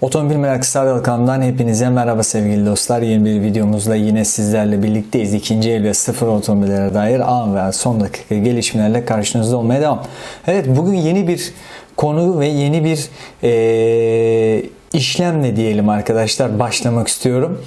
Otomobil Meraklısı Ardal kanalından hepinize merhaba sevgili dostlar. Yeni bir videomuzla yine sizlerle birlikteyiz. İkinci el ve sıfır otomobillere dair an ve son dakika gelişmelerle karşınızda olmaya devam. Evet bugün yeni bir konu ve yeni bir eee, işlemle diyelim arkadaşlar başlamak istiyorum.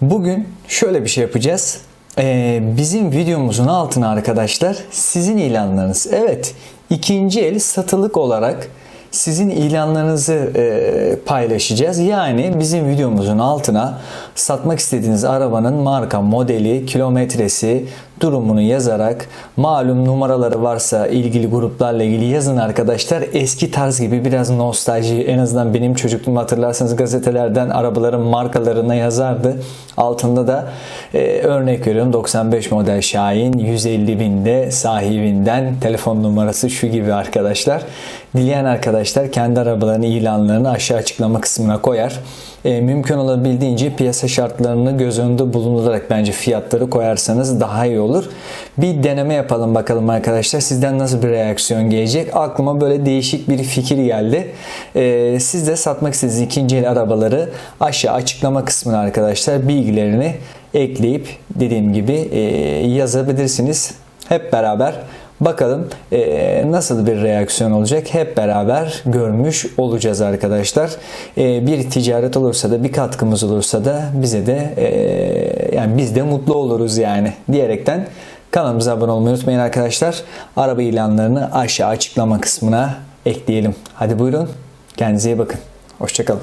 Bugün şöyle bir şey yapacağız. Ee, bizim videomuzun altına arkadaşlar sizin ilanlarınız. Evet ikinci el satılık olarak sizin ilanlarınızı e, paylaşacağız. Yani bizim videomuzun altına satmak istediğiniz arabanın marka, modeli, kilometresi, durumunu yazarak malum numaraları varsa ilgili gruplarla ilgili yazın arkadaşlar. Eski tarz gibi biraz nostalji en azından benim çocukluğumu hatırlarsanız gazetelerden arabaların markalarına yazardı. Altında da e, örnek veriyorum 95 model Şahin 150 binde sahibinden telefon numarası şu gibi arkadaşlar. Dileyen arkadaşlar kendi arabalarının ilanlarını aşağı açıklama kısmına koyar. E, mümkün olabildiğince piyasa şartlarını göz önünde bulundurarak bence fiyatları koyarsanız daha iyi olur. Bir deneme yapalım bakalım arkadaşlar. Sizden nasıl bir reaksiyon gelecek? Aklıma böyle değişik bir fikir geldi. E, siz de satmak istediğiniz ikinci el arabaları aşağı açıklama kısmına arkadaşlar bilgilerini ekleyip dediğim gibi e, yazabilirsiniz. Hep beraber Bakalım e, nasıl bir reaksiyon olacak hep beraber görmüş olacağız arkadaşlar. E, bir ticaret olursa da bir katkımız olursa da bize de e, yani biz de mutlu oluruz yani diyerekten kanalımıza abone olmayı unutmayın arkadaşlar. Araba ilanlarını aşağı açıklama kısmına ekleyelim. Hadi buyurun kendinize iyi bakın. Hoşçakalın.